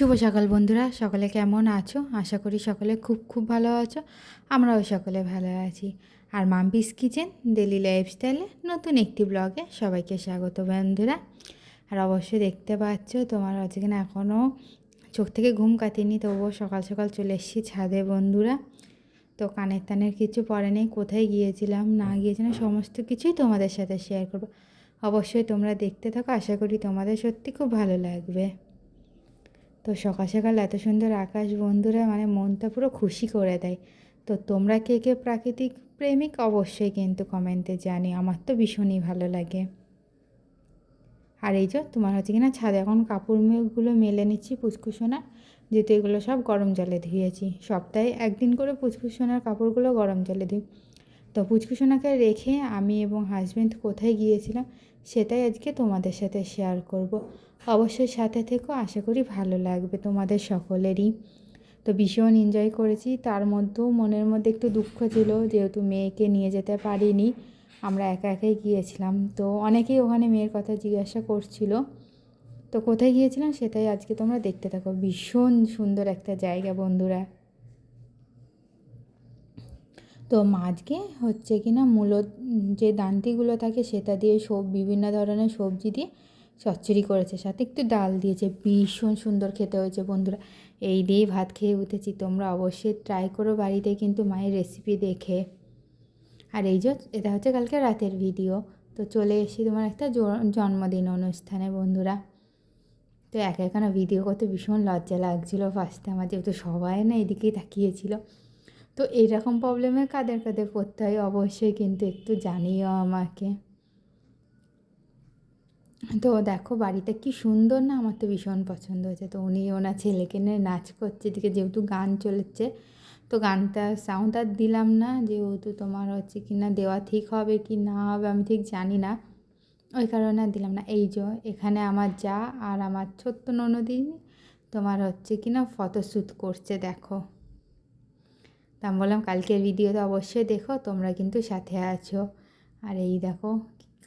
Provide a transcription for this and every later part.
শুভ সকাল বন্ধুরা, সকলে কেমন আছো? আশা করি সকলে খুব খুব ভালো আছো, আমরাও সকলে ভালো আছি। আর মাম্পিস কিচেন ডেলি লাইফস্টাইলে নতুন একটি ব্লগে সবাইকে স্বাগত বন্ধুরা। আর অবশ্যই দেখতে পাচ্ছ, তোমার হচ্ছে কিনা এখনও চোখ থেকে ঘুম কাটেনি, তবুও সকাল সকাল চলে এসেছি ছাদে বন্ধুরা। তো কানের টানের কিছু পরে নেই, কোথায় গিয়েছিলাম, না গিয়েছিলাম, সমস্ত কিছুই তোমাদের সাথে শেয়ার করব। অবশ্যই তোমরা দেখতে থাকো, আশা করি তোমাদের সত্যি খুব ভালো লাগবে। তো সকাল সকাল এত সুন্দর আকাশ বন্ধুরা মানে মনটা পুরো খুশি করে দেয়। তো তোমরা কে কে প্রাকৃতিক প্রেমিক অবশ্যই কিন্তু কমেন্টে জানি আমার তো ভীষণই ভালো লাগে। আর এই যে তোমার হচ্ছে কিনা ছাদে এখন কাপড় কাপড়গুলো মেলে নিচ্ছি পুচকুসোনার যেহেতু এগুলো সব গরম জলে ধুয়েছি। সপ্তাহে একদিন করে পুচকুসোনার কাপড়গুলো গরম জলে ধুই। তো পুচকুসোনাকে রেখে আমি এবং হাজব্যান্ড কোথায় গিয়েছিলাম সেটাই আজকে তোমাদের সাথে শেয়ার করব। অবশ্যই সাথে থেকেও আশা করি ভালো লাগবে তোমাদের সকলেরই। তো ভীষণ এনজয় করেছি, তার মধ্যেও মনের মধ্যে একটু দুঃখ ছিল যেহেতু মেয়েকে নিয়ে যেতে পারিনি, আমরা একা একাই গিয়েছিলাম। তো অনেকেই ওখানে মেয়ের কথা জিজ্ঞাসা করছিল। তো কোথায় গিয়েছিলাম সেটাই আজকে তোমরা দেখতে থাকো। ভীষণ সুন্দর একটা জায়গা বন্ধুরা। তো মাছকে হচ্ছে কি না মূলত যে দান্তিগুলো থাকে সেটা দিয়ে সব বিভিন্ন ধরনের সবজি দিয়ে চচ্চড়ি করেছে। সাথে একটু ডাল দিয়েছে। ভীষণ সুন্দর খেতে হয়েছে বন্ধুরা। এই দিয়েই ভাত খেয়ে উঠেছি। তোমরা অবশ্যই ট্রাই করো বাড়িতে কিন্তু মায়ের রেসিপি দেখে। আর এই যে এটা হচ্ছে কালকে রাতের ভিডিও তো চলে এসেছি তোমার একটা জন্মদিন অনুষ্ঠানে বন্ধুরা। তো একা এখানে ভিডিও করতে ভীষণ লজ্জা লাগছিল ফার্স্টে আমার যেহেতু সবাই না এদিকেই তাকিয়েছিল। তো এইরকম প্রবলেমে কাদের কাদের পড়তে হয়? অবশ্যই কিন্তু একটু জানিও আমাকে। তো দেখো বাড়িটা কি সুন্দর না? আমার তো ভীষণ পছন্দ হয়েছে। তো উনি ওনার ছেলেকে নিয়ে নাচ করছে। এদিকে যেহেতু গান চলেছে, তো গানটা সাউন্ড আর দিলাম না। যেহেতু তোমার হচ্ছে কি না দেওয়া ঠিক হবে কি না হবে আমি ঠিক জানি না। ওই কারণে আর দিলাম না। এই যে এখানে আমার যা আর আমার ছোট্ট ননদি তোমার হচ্ছে কি না ফটোশ্যুট করছে, দেখো। তা আমি বললাম, কালকের ভিডিওতে অবশ্যই দেখো, তোমরা কিন্তু সাথে আছো। আর এই দেখো,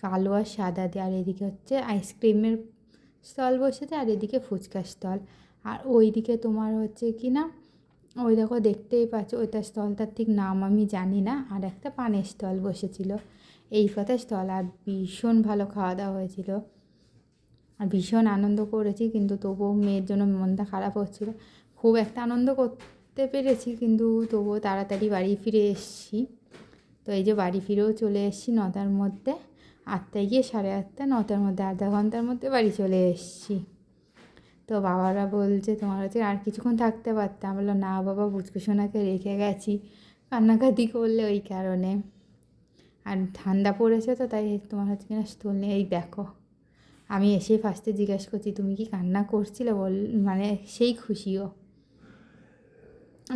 কালো আর সাদা দিয়ে, আর এদিকে হচ্ছে আইসক্রিমের স্টল বসেছে, আর এদিকে ফুচকার স্টল আর ওইদিকে তোমার হচ্ছে কি না, ওই দেখো দেখতেই পাচ্ছ, ওইটা স্টলটার ঠিক নাম আমি জানি না, আর একটা পানের স্টল বসেছিল। এই কথা স্টল আর ভীষণ ভালো খাওয়া দাওয়া হয়েছিল। আর ভীষণ আনন্দ করেছি, কিন্তু তবুও মেয়ের জন্য মনটা খারাপ হচ্ছিল। খুব একটা আনন্দ করতে পেরেছি, কিন্তু তবুও তাড়াতাড়ি বাড়ি ফিরে এসেছি। তো এই যে বাড়ি ফিরেও চলে এসেছি নটার মধ্যে, আটটায় গিয়ে সাড়ে আটটা, নটার মধ্যে, আধা ঘণ্টার মধ্যে বাড়ি চলে এসেছি। তো বাবারা বলছে, তোমার হচ্ছে আর কিছুক্ষণ থাকতে পারতাম। বলল না বাবা বুচকুসোনাকে রেখে গেছি কান্নাকাটি করলে ওই কারণে। আর ঠান্ডা পড়েছে তো, তাই তোমার হচ্ছে কিনা স্টোল নেই। এই দেখো, আমি এসেই ফার্স্টে জিজ্ঞাসা করছি, তুমি কি কান্না করছিলে? বল মানে সেই খুশিও।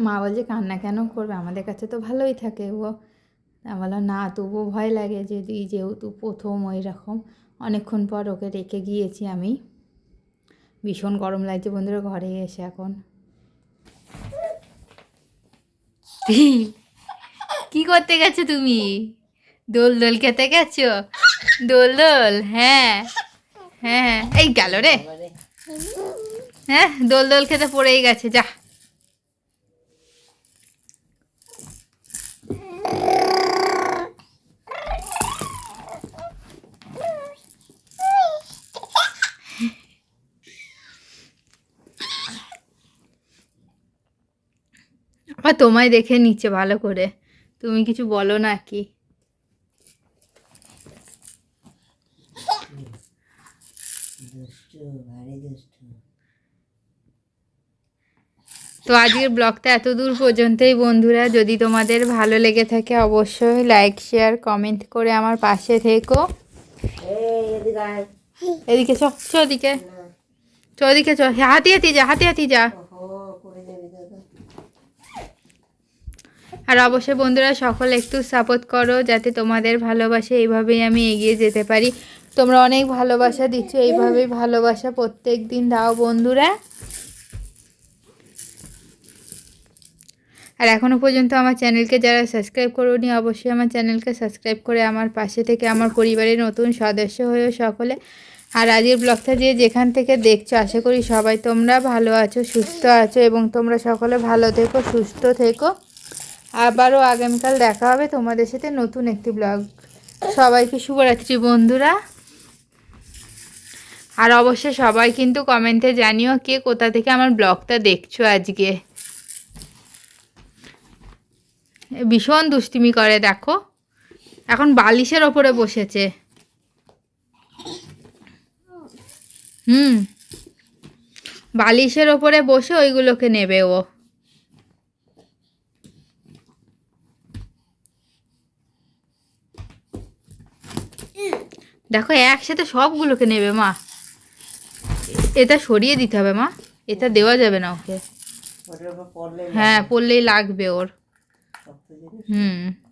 মা বলছে, কান্না কেন করবে? আমাদের কাছে তো ভালোই থাকে ও। বললাম না, তবুও ভয় লাগে যদি, যেহেতু প্রথম ওই রকম। অনেকক্ষণ পর ওকে রেখে গিয়েছি আমি। ভীষণ গরম লাগছে বন্ধুরা ঘরে এসে এখন। কি করতে গেছো তুমি? দোল দোল খেতে গেছো? দোল দোল হ্যাঁ হ্যাঁ। এই গেল রে। হ্যাঁ দোল দোল খেতে পড়েই গেছে, যা। আর তোমায় দেখে নিচ্ছে ভালো করে। তুমি কিছু বলো না কি? তো আজকের ব্লগটা এত দূর পর্যন্তই বন্ধুরা। যদি তোমাদের ভালো লেগে থাকে অবশ্যই লাইক শেয়ার কমেন্ট করে আমার পাশে থেকো। এদিকে চ চ ওদিকে। চ ওদিকে চ হাতি হাতি যা হাতি হাতি যা। আর অবশ্যই বন্ধুরা সকল একটু সাপোর্ট করো যাতে তোমাদের ভালোবাসা এইভাবেই আমি এগিয়ে যেতে পারি। তোমরা অনেক ভালোবাসা দিচ্ছ, এইভাবেই ভালোবাসা প্রত্যেক দিন দাও বন্ধুরা। আর এখনও পর্যন্ত আমার চ্যানেলকে যারা সাবস্ক্রাইব করোনি, অবশ্যই আমার চ্যানেলকে সাবস্ক্রাইব করে আমার পাশে থেকে আমার পরিবারের নতুন সদস্য হয়েও সকলে। আর আজকের ব্লগটা যে যেখান থেকে দেখছ, আশা করি সবাই তোমরা ভালো আছো, সুস্থ আছো এবং তোমরা সকলে ভালো থেকো, সুস্থ থেকো। আবারও আগামীকাল দেখা হবে তোমাদের সাথে নতুন একটি ব্লগ। সবাইকে শুভরাত্রি বন্ধুরা। আর অবশ্যই সবাই কিন্তু কমেন্টে জানিও কে কোথা থেকে আমার ব্লগটা দেখছ আজকে। ভীষণ দুষ্টিমি করে, দেখো। এখন বালিশের ওপরে বসেছে। হুম। বালিশের ওপরে বসে ওইগুলোকে নেবে ও। দেখো একসাথে সবগুলোকে নেবে মা। এটা সরিয়ে দিতে হবে মা। এটা দেওয়া যাবে না ওকে। হ্যাঁ পড়লেই লাগবে ওর। হুম।